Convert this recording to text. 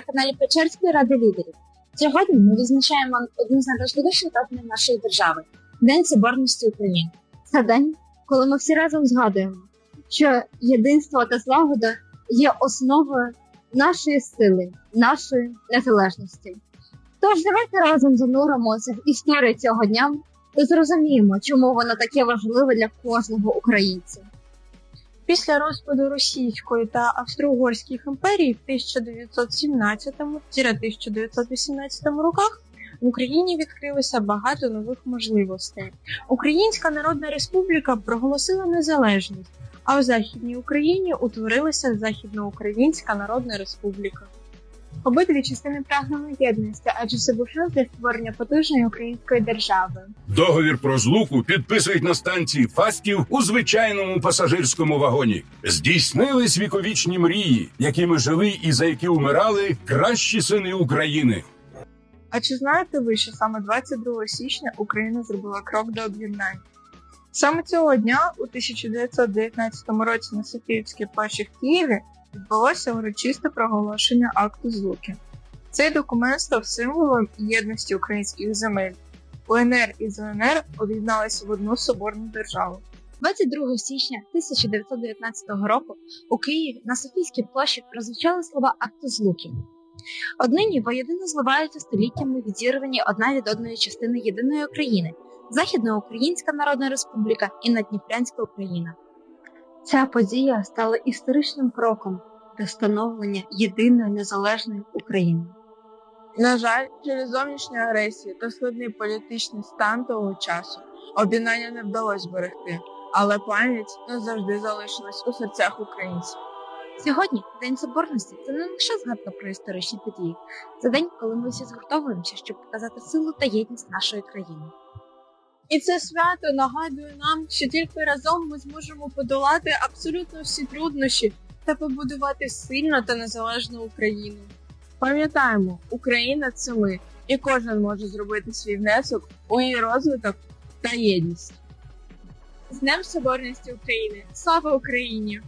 каналі Печерської ради лідерів. Сьогодні ми відзначаємо одну з найважливіших дат нашої держави День Соборності України. Це день, коли ми всі разом згадуємо, що єдинство та злагода є основою нашої сили, нашої незалежності. Тож давайте разом зануримося в історію цього дня і зрозуміємо, чому воно таке важливе для кожного українця. Після розпаду Російської та Австро-Угорських імперій в 1917-1918 роках в Україні відкрилося багато нових можливостей. Українська Народна Республіка проголосила незалежність, а в Західній Україні утворилася Західноукраїнська Народна Республіка. Обидві частини прагнули єдності, адже це був шлях для створення потужної української держави. Договір про злуку підписують на станції Фастів у звичайному пасажирському вагоні. Здійснились віковічні мрії, якими жили і за які умирали кращі сини України. А чи знаєте ви, що саме 22 січня Україна зробила крок до об'єднання? Саме цього дня, у 1919 році на Софіївській площі в Києві, відбулося урочисте проголошення акту злуки. Цей документ став символом єдності українських земель. УНР і ЗНР об'єдналися в одну соборну державу. 22 січня 1919 року у Києві на Софійській площі прозвучали слова акту злуки. Однині воєдино зливаються століттями відірвані одна від одної частини єдиної України Західноукраїнська Народна Республіка і Надніпрянська Україна. Ця подія стала історичним кроком до становлення єдиної незалежної України. На жаль, через зовнішню агресію та складний політичний стан того часу об'єднання не вдалося зберегти, але пам'ять назавжди залишилась у серцях українців. Сьогодні День Соборності це не лише згадка про історичні події, це день, коли ми всі згуртовуємося, щоб показати силу та єдність нашої країни. І це свято нагадує нам, що тільки разом ми зможемо подолати абсолютно всі труднощі та побудувати сильну та незалежну Україну. Пам'ятаємо, Україна це ми, і кожен може зробити свій внесок у її розвиток та єдність. З Днем Соборності України! Слава Україні!